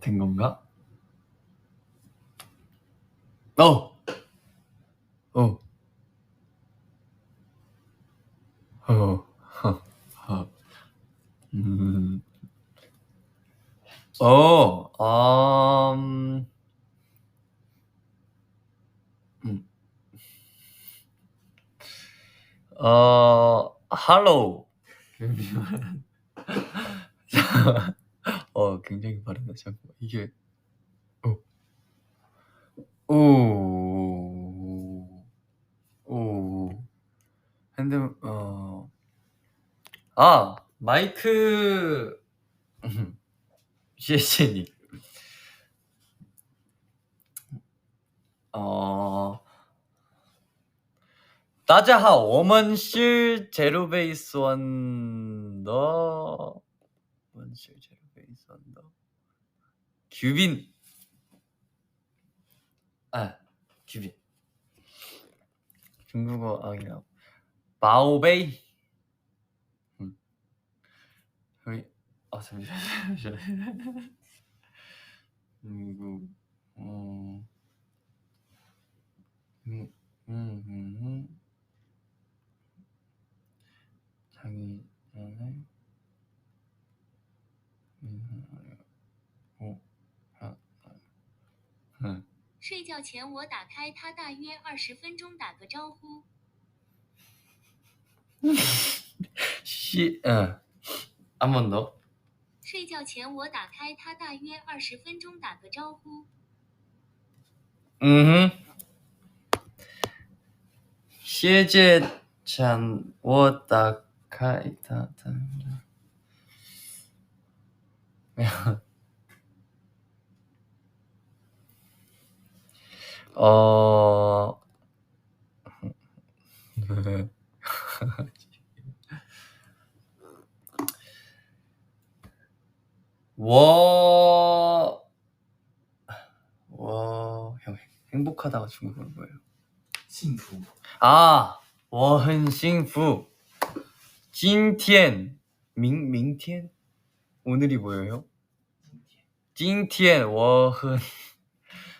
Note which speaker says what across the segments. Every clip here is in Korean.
Speaker 1: 된 건가? 어. 어. 어. 음. 어. 음. 음. 어. 할로우. 어 굉장히 빠르다. 잠깐만 이게 어. 오. 오. 핸드 어. 아, 마이크 씨씨님. 어. 다자하 워먼실 제로베이스 원더 원실 제로베이스 원더 규빈， 아 규빈， 중국어 아니라 바오베이， 음, 여기 아 잠시만 잠시만. 그리고 어. 음, 음, 음, 음. 자기 전에 음,
Speaker 2: 睡觉前我打开它大约二十分钟，打个招呼。
Speaker 1: 西嗯，阿蒙诺。
Speaker 2: 睡觉前我打开它大约二十分钟，打个招呼。
Speaker 1: 嗯哼，谢谢前我打开它的。没有。 어, 워, 워, 형, 행복하다가 중국어로 뭐예요?
Speaker 3: 幸福
Speaker 1: 아, 워헌싱푸. 찐티엔. 민, 민티엔? 오늘이 뭐예요, 형? 찐티엔 워헌.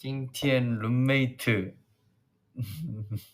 Speaker 1: 今天 룸메이트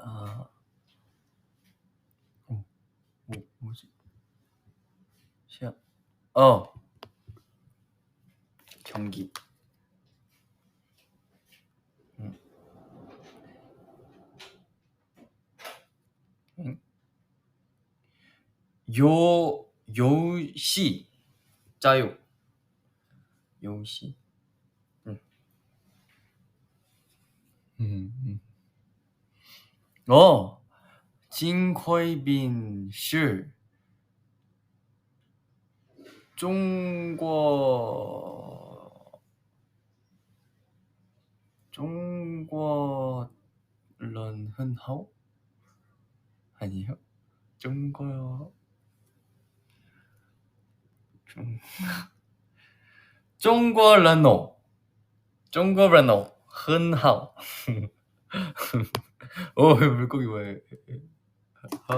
Speaker 1: 아, 어, 뭐 뭐지? 시합, 어, 경기. 응. 응? 요요 시 짜요. 요시. 응. 음, 음. 어, 징코이빈 슈. 중국 중국 런 흔하오? 아니요. 중국 중 중국 런노 중국 런노 흔하오. 어, 물고기 뭐야? 어?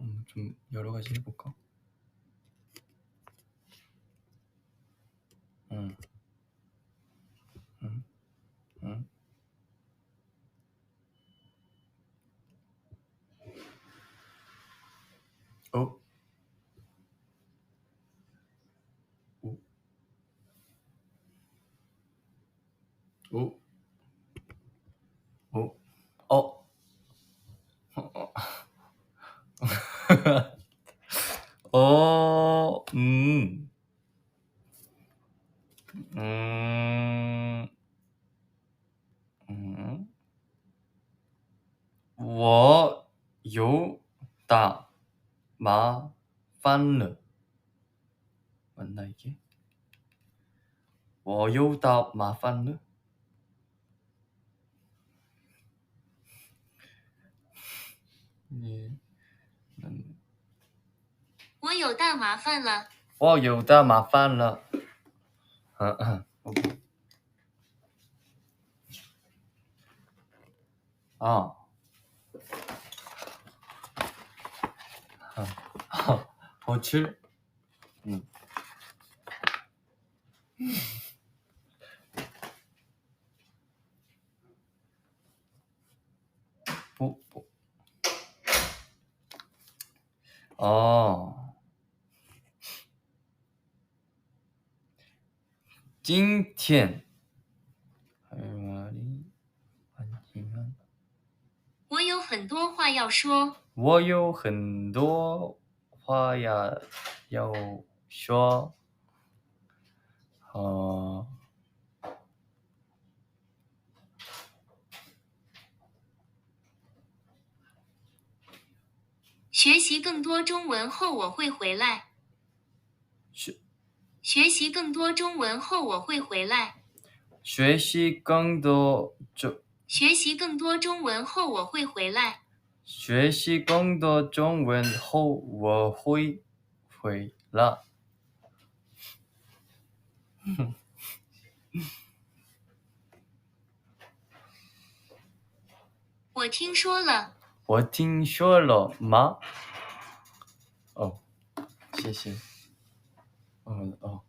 Speaker 1: 음, 좀 여러 가지 해볼까? 응. 응. 응. 어? 오? 오? 오? 어? 어? 어, 음. 음. 음. 我有打 마 판르 맞나 이게? 我又到麻烦了 예. 음,
Speaker 2: 我有大麻烦了。
Speaker 1: 我有大麻烦了。嗯嗯，OK。啊，好，好，好吃。嗯。不不。哦。今天。
Speaker 2: 我有很多话要说。
Speaker 1: 我有很多话要要说。哦、
Speaker 2: 学习更多中文后我会回来。
Speaker 1: 学
Speaker 2: 学习更多中文后我会回来。
Speaker 1: 学习更多中
Speaker 2: 学习更多中文后我会回来。
Speaker 1: 学习更多中文后我会回来。
Speaker 2: 我听说了，
Speaker 1: 我听说了吗？哦，谢谢。哦哦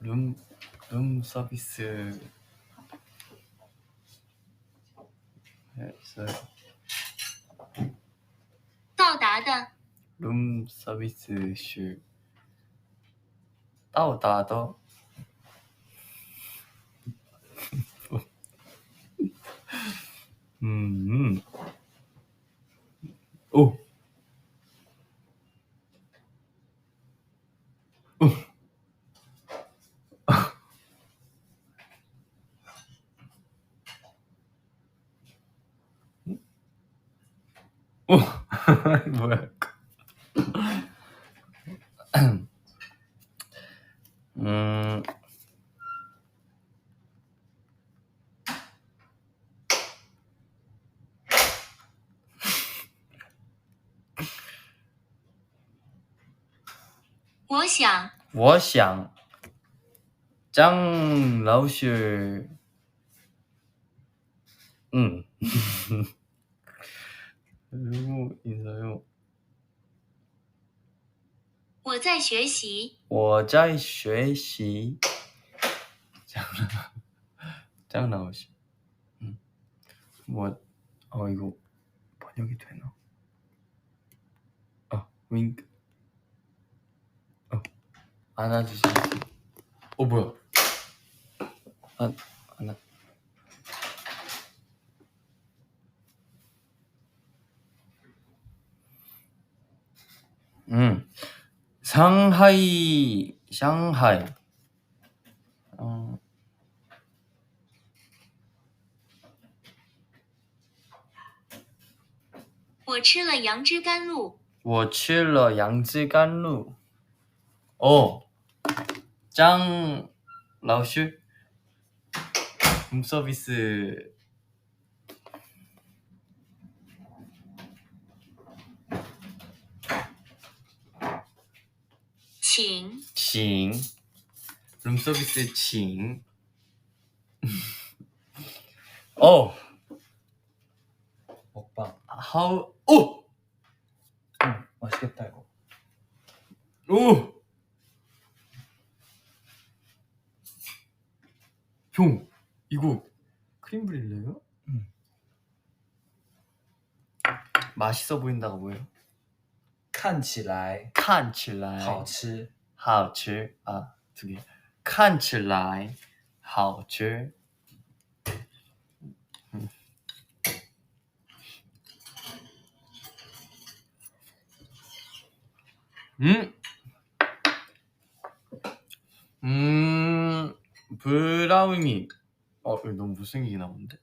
Speaker 1: ，room room service。
Speaker 2: 到达的
Speaker 1: room service 是到达的。오다더 음,
Speaker 2: 我想
Speaker 1: 我想张老师，嗯，如인사요。
Speaker 2: 我在学习，
Speaker 1: 我在学习。张张老师，음. 뭐, 어 이거 번역이 되나? 어, 윙크. 어, 안아주세요. 어 뭐야? 안 안아. 음, 상하이, 상하이. 어,
Speaker 2: 我吃了杨枝甘露，
Speaker 1: 我吃了杨枝甘露。哦， 짱 라우슈 룸 서비스
Speaker 2: 칭.
Speaker 1: 칭. 룸 서비스 칭. 어.
Speaker 3: 먹방.
Speaker 1: 하우 오.
Speaker 3: 음, 맛있겠다 이거.
Speaker 1: 오. 형, 이거 크림 브릴레요?
Speaker 3: 응.
Speaker 1: 맛있어 보인다가 뭐예요?
Speaker 3: 看起来
Speaker 1: 看起来
Speaker 3: 好吃，
Speaker 1: 好吃啊，这个看起来好吃。嗯， 음, 음, 브라우니. 어 너무 못생기게 나오는데?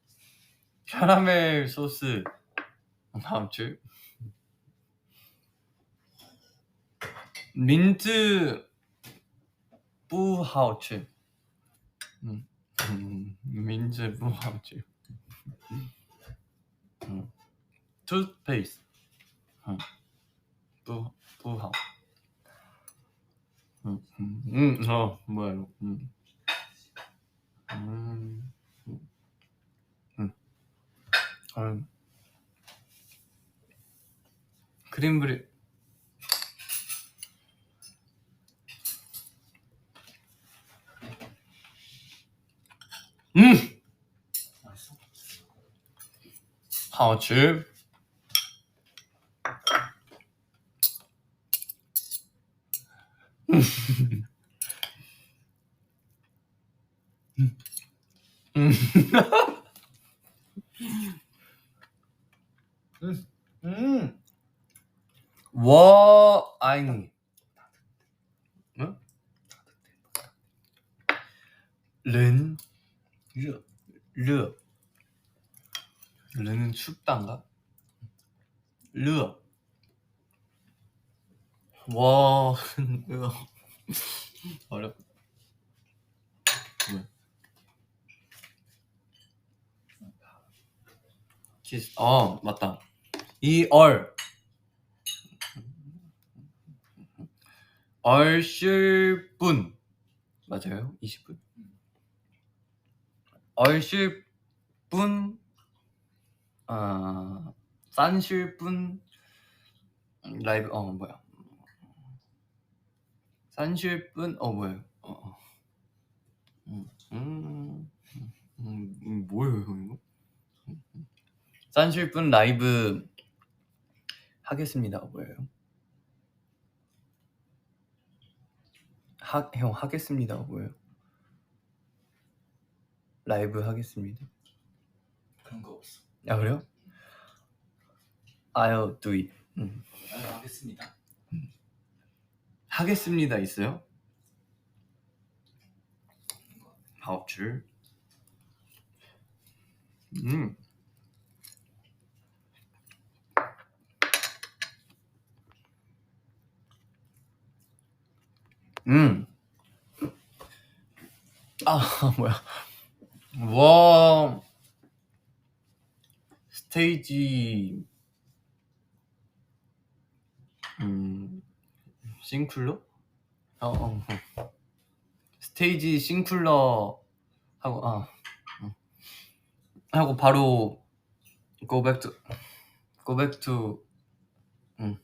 Speaker 1: 캐러멜 소스. 다음 줄. 민트 부하우츠. 음, 음, 민트 부하우츠. 음. 투스페이스 음, 부하우. 음, 음, 음, 어, 뭐야 이거. 음.
Speaker 3: 음. 음. 어.
Speaker 1: 그림 그리
Speaker 3: 음!
Speaker 1: 好吃。 라인이
Speaker 3: 른,
Speaker 1: 르, 르. 르는 춥단가? 르. 와, 어. 어렵. 키스. 어, 아, 맞다. 이얼. 얼실 분 맞아요? 20분? 얼실 분 아, 싼실 분 라이브 어 뭐야? 싼실 분 어 뭐예요? 어, 어. 음, 음, 음, 음, 뭐예요 이거? 싼실 분 라이브 하겠습니다 뭐예요? 하, 형 하겠습니다 뭐예요? 라이브 하겠습니다.
Speaker 3: 그런 거 없어.
Speaker 1: 아 그래요? I'll do it. 음.
Speaker 3: 아유, 하겠습니다.
Speaker 1: 하겠습니다 있어요? 好吃. 음. 음. 아 뭐야? 와 스테이지 음 싱쿨러? 어, 어, 어. 스테이지 싱쿨러 하고 아 음. 하고 바로 go back to go back to 음.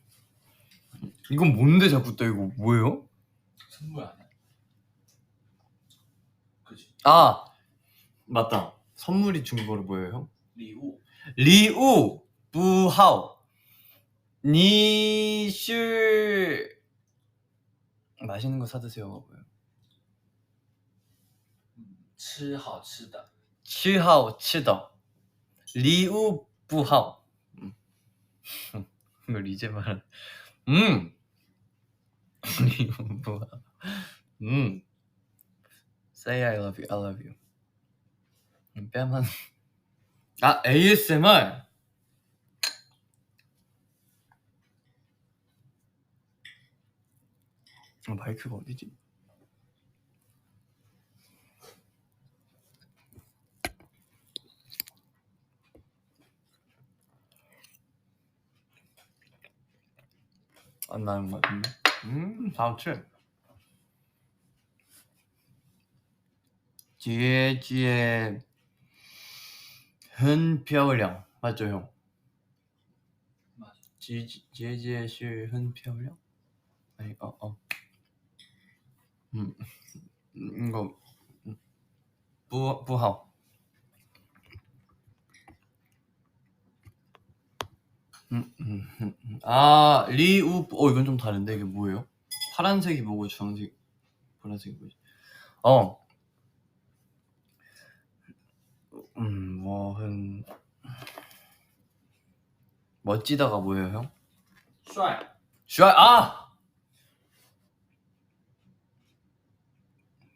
Speaker 1: 이건 뭔데 자꾸 또 이거 뭐예요?
Speaker 3: 승부 아니야? 그지?
Speaker 1: 아 맞다. 선물이 중국어로 뭐예요, 형?
Speaker 3: 리우.
Speaker 1: 리우 부하오. 니슈 맛있는 거 사드세요.
Speaker 3: 치하오 치다.
Speaker 1: 치하오 치다. 리우 부하오. 음. 이걸 이제 말한. 음. 리우 부하오. 음. Say I love you, I love you. 음, 뺨한 아 ASMR 어, 마이크가 어디지? 안 나는 것 같은데. 음, 好吃. 지혜지혜 很漂亮 맞죠 형?
Speaker 3: 맞아.
Speaker 1: 姐姐姐是很漂亮. 아니 어 어. 음 음, 이거 음. 부 부하오. 음, 음, 음, 음. 아 리우 어 이건 좀 다른데 이게 뭐예요? 파란색이 뭐고 주황색 보라색이 뭐지? 어. 음, 뭐한 멋지다가 뭐예요, 형?
Speaker 3: 帅.
Speaker 1: 슈아 아!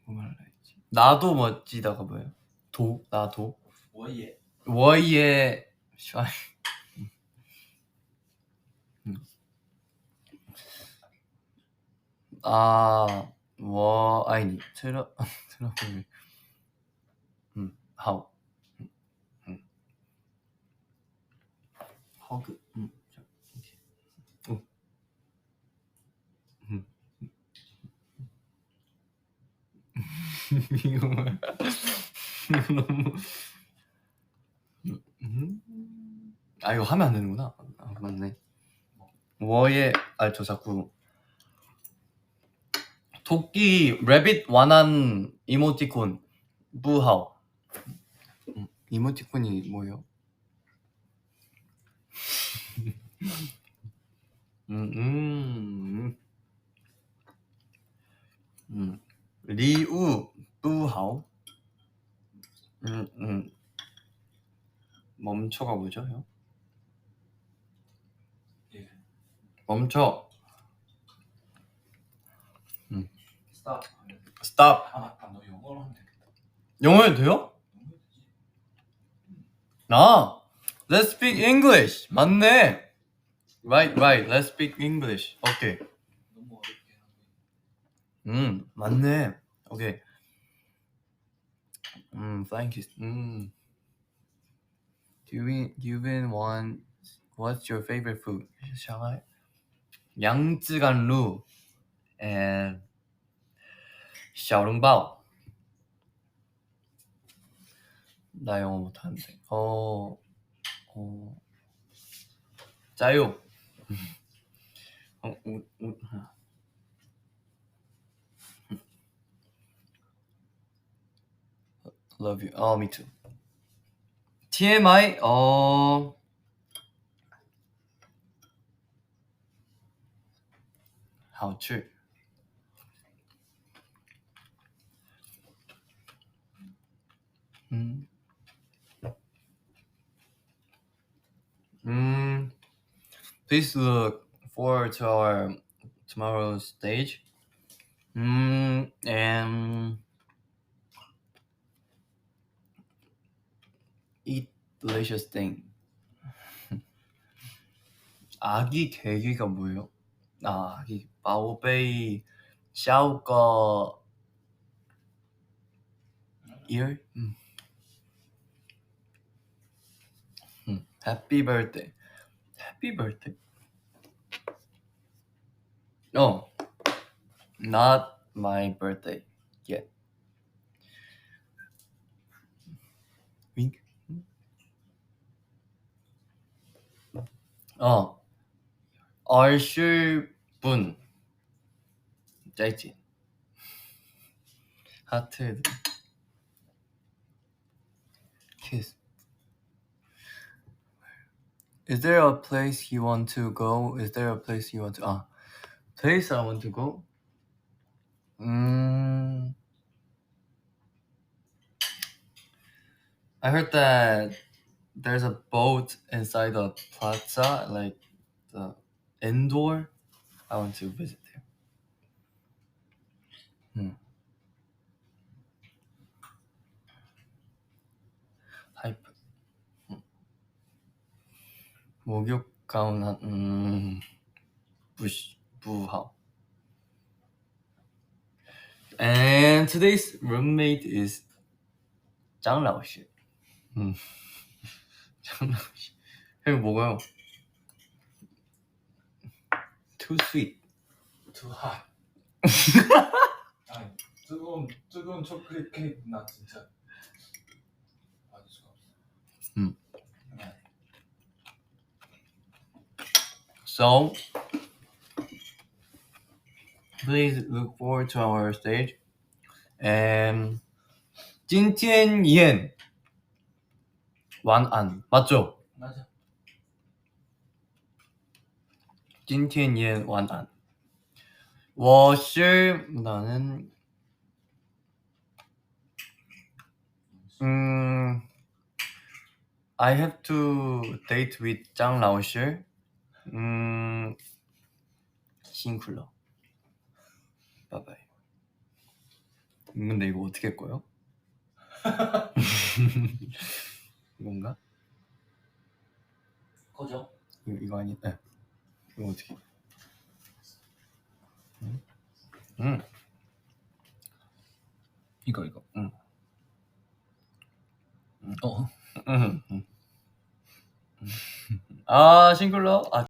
Speaker 1: 뭐 말라 했지? 나도 멋지다가 뭐예요? 도 나도
Speaker 3: 我也.
Speaker 1: 워이의 슈아 음. 啊，我爱你，吃了吃了会不会？嗯， 버그. 음. 어. 음. 이거 뭐야? 이거 너무. 음. 아 이거 하면 안 되는구나. 아, 맞네. 워의 알저 자꾸 토끼 레빗 완한 이모티콘 무하오. 음, 이모티콘이 뭐예요? 음, 음, 음. 리우 부하오. 음, 음. 멈춰가 뭐죠, 형?
Speaker 3: 예.
Speaker 1: 멈춰.
Speaker 3: 스탑.
Speaker 1: 스탑.
Speaker 3: 아 맞다. 너 영어로 하면 되겠다.
Speaker 1: 영어해도 돼요?
Speaker 3: 되지.
Speaker 1: 아, let's speak English. 맞네. Right, right. Let's speak English. 오케이. Okay.
Speaker 3: 너무 어렵게
Speaker 1: 음, 맞네. 오케이. Okay. 음, flying kiss. 음. Do you do you even want what's your favorite food? Shall I? 양쯔간루 and 샤오롱바오. 나 영어 못하는데. 어, 어, 짜요. 어, 우, 우, Love you. Oh, me too. TMI. 어. How true. 음. 음. Please look forward to our tomorrow's stage. 음, and eat delicious thing. 아기 계기가 뭐예요? 아, 아기 바오베이 샤오거 ear? 음. 음. Happy birthday. Happy birthday. No. Not my birthday yet. Wink. 어. 얼슐분. 짧지. 하트. Kiss. Is there a place you want to go? Is there a place you want to? Ah, place I want to go. Mm, I heard that there's a boat inside the plaza, like the indoor. I want to visit there. Hmm. 목욕 가운 한 음, 부시, 부하. And today's roommate is 장 라오 씨. 음, 장 라오 씨. 형이 뭐가요? Too sweet.
Speaker 3: Too hot. 아니, 뜨거운 뜨거운 초콜릿 케이크 나 진짜. 아,
Speaker 1: 음. So please look forward to our stage. And 今天演晚安 맞죠?
Speaker 3: 맞아.
Speaker 1: 今天演晚安.我是 나는 음 I have to date with 장老师. 음 싱쿨러. 바이바이. 근데 이거 어떻게 할 거예요? 이건가?
Speaker 3: 거죠?
Speaker 1: 이거, 이거 아니? 네. 이거 어떻게? 응? 음.
Speaker 3: 이거 이거.
Speaker 1: 응.
Speaker 3: 어.
Speaker 1: 음. 음. 아 싱글러? 아